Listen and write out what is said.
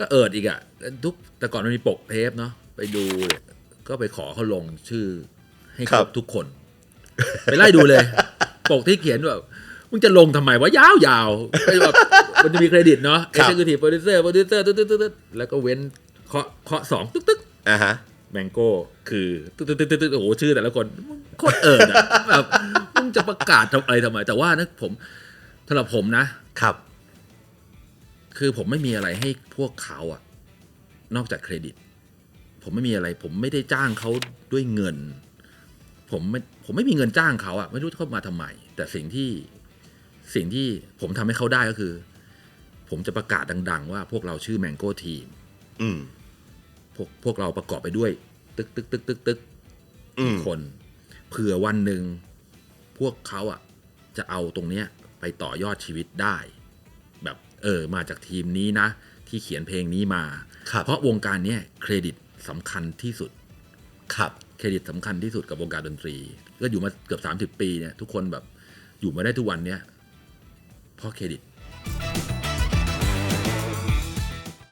ก็เอิดอีกอะทุกแต่ก่อนมันมีปกเทปเนาะไปดูเนี่ยก็ไปขอเขาลงชื่อให้คครัรบบทุกคน ไปไล่ดูเลย ปกที่เขียนแบบมึงจะลงทำไมวะยาวยาวๆไอ้แบบมันจะมีเครดิตเนาะครับ executive producer producer ตึ๊ดตึ๊ดตึ๊ดตึ๊ดแล้วก็เว้นเคาะเคาะสองตึ๊กตึ๊กอ่าฮะแมงโก้คือตึ๊ดตึ๊ดตึ๊ดตึ๊ดตึ๊ดโอ้โหชื่อแต่ละคนโคตรเอิดอะแบบมึงจะประกาศทำอะไรทำไม แต่ว่านะผมสำหรับผมนะครับ คือผมไม่มีอะไรให้พวกเขาอะนอกจากเครดิต ผมไม่มีอะไร ผมไม่ได้จ้างเขาด้วยเงิน ผมไม่ผมไม่มีเงินจ้างเขาอะไม่รู้เขามาทำไม แต่สิ่งที่สิ่งที่ผมทำให้เขาได้ก็คือ ผมจะประกาศดัง ๆ ว่าพวกเราชื่อแมงโก้ทีมอืมพวกพวกเราประกอบไปด้วย ตึกตึกตึกตึกตึกอืมคนเผื่อวันหนึ่งพวกเขาอะจะเอาตรงเนี้ยไปต่อยอดชีวิตได้ แบบ เออมาจากทีมนี้นะ ที่เขียนเพลงนี้มาครับเพราะวงการเนี้ยเครดิตสำคัญที่สุดครับเครดิตสำคัญที่สุดกับวงการดนตรี ก็อยู่มาเกือบ 30 ปีเนี่ยทุกคนแบบอยู่มาได้ทุกวันเนี้ยเพราะเครดิต